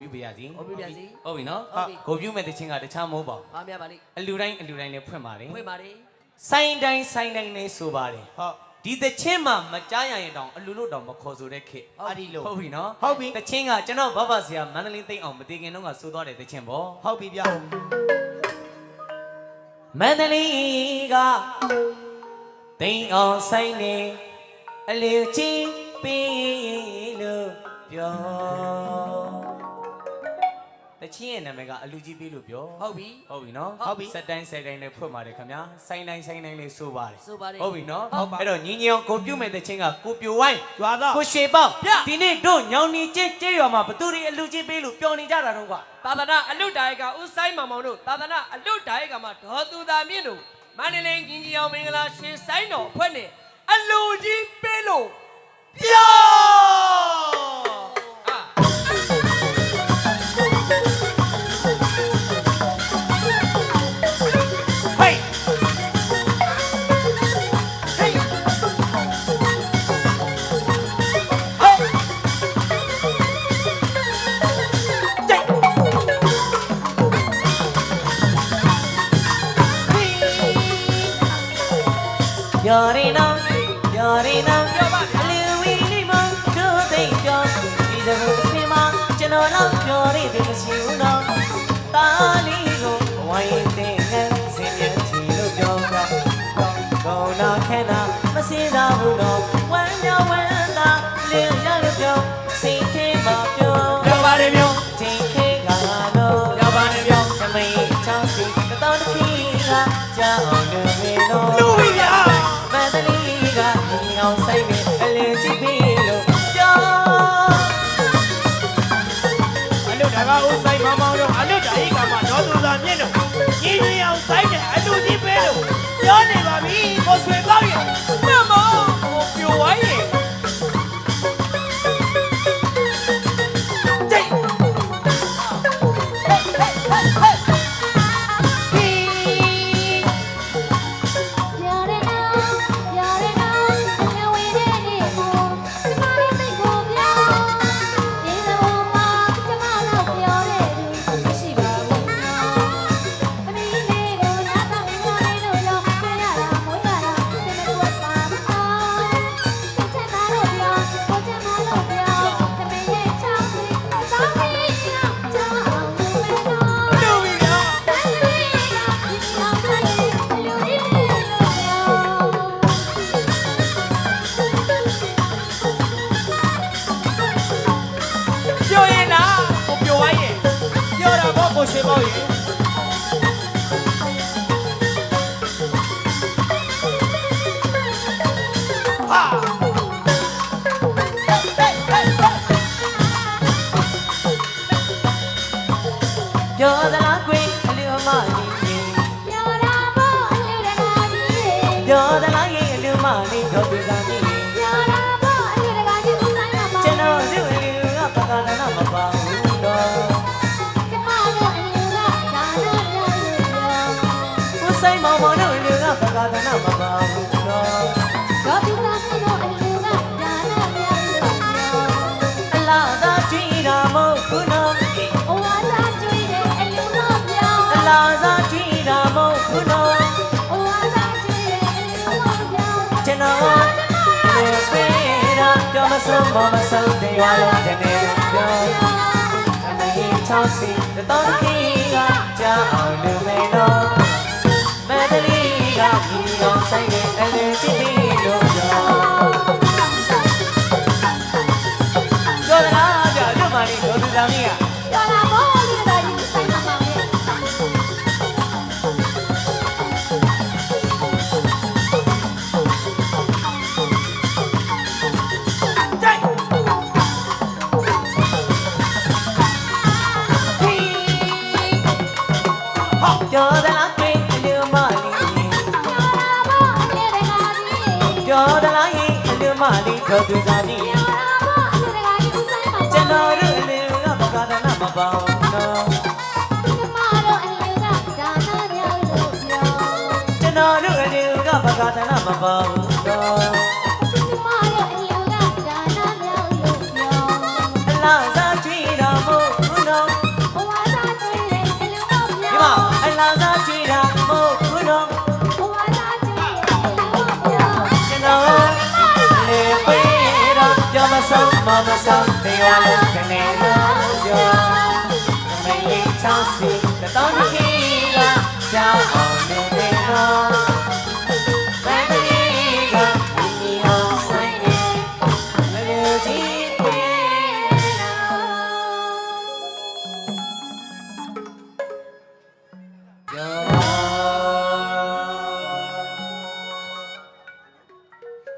ပြုပြရစီဟုတ်ပြီဗျာစီဟုတ်ပြီနော်ဟုတ်ပြီ ဂုံပြုမဲ့တခြင်းကတခြားမဟုတ်ပါဘူးအားများပါလိမ့်အလူတိုင်းအလူတိုင်းလည်းဖွင့်ပါတယ်ဖွင့်ပါလေဆိုင်တိုင်းဆိုင်တိုင်းလည်းဆိုပါတယ်ဟုတ် ဒီတခြင်းမှာမကြားရရင်တောင်အလူလို့တောင်မခေါ်ဆိုတဲ့ခေတ်အဲ့ဒီလိုဟုတ်ပြီနော်ဟုတ်ပြီ တခြင်းကကျွန်တော်ဘဘဆရာမန္တလေးသိမ့်အောင်မတည်ခင်တော့ကဆိုသွားတဲ့တခြင်းပေါ့ ဟုတ်ပြီဗျမန္တလေးကသိမ့်အောင်ဆိုင်နေအလူချင်းပေးလို့ပြောတ ခြင်းရဲ့နာမည်ကအလူကြီးပေးလို့ပြောဟုတ်ပြီဟုတ်ပြီနော်ဟုတ်ပြီစက်တိုင်းစက်တိုင်းလေးဖွင့်ပါတယ်ခင်ဗျာဆိုင်တိုင်းဆိုင်တိုင်းလေးဆိုပါတယ်ဆိုပါတယ်ဟုတ်ပြီနော်ဟုတ်ပါအဲ့တော့ညီညီအောင်ကိုပြုတ်မဲ့တဲ့ချင်းကကိုပြိုဝိုင်းရွာသားကိုရွှေပေါက်ဗျဒီနေ့တို့ညောင်နီကျင်းကျေးရွာမှာဘသူတွေအလူချင်းပေးလို့ပျော်နေကြတာတော့ကွာသာသနာအလွတ်တာရဲ့ကဦးဆိုင်မောင်မောင်တို့သာသနာအလွတ်တာရဲ့ကမှာဒေါ်သူသာမြင့်တို့မန္တလေးကြီးကြီးအောင်မင်္ဂလာရှင်ဆိုင်တော်အဖွဲ့နဲ့အလူကြီးပေးလို့ပြော ယော်ရီနောယော်ရီနောအလူဝီလေးမတို့သိကြောဒီစကားပြမကျွန်တော်တော့ပြောရတဲ့မရှိဘူးနော်တာလီကိုဝိုင်းတဲ့ငန်းစင်မြချီလို့ပြောတော့ကောင်းနာခဲနာမစင်သာဘူးတော့ အ ပြောသလားကွင်အလျော်မလေးကြီးပြောတာပေါ့လူတကာကြီးပြောသလားရဲ့အလျော်မလေးတော့သူစားမီးပြောတာပေါ့လူတကာကြီးကိုဆိုင်မှာပေါ့ကျွန်တော်တို့အလျော်ကပကဒနာမပါဘူးတော့ကျမတို့အလူကဒါနာများလို့ပြောကိုဆိုင်မောင်မောင်တို့အလျော်ကပကဒနာမပါဘူး ပြောကျွန်တော်လည်းပေးတာပြောမဆုံးမမဆုံးတဲ့ရွာလုံးတဲ့နေပြောအမေချောင်းစီတော့တခီကကြောင်အောင်လူမေတော့မန္တလေးကဒီအောင်ဆိုင်နေအလေးကြည့်ပြီးလို့ပြောပြောသလားပြောညမလေးတို့သူသားမီးကပြောတာပေါ့ ပြောသလားဟိအလူမလေးတို့သူသားမီးပြောတာပေါ့လူတကာကြီးကိုဆိုင်မှာပေါ့ကျွန်တော်တို့အလူကဘကဒနာမပါဘူးနော်ကျမတို့အလူကဒါနာများလို့ပြောကျွန်တော်တို့အလူကဘကဒနာမပါဘူးနော် ဆုံးမမဆုံးတရားလုံးကနေလို့ပြောမမေးချောင်းစီတောင်းကြီးကကြောင်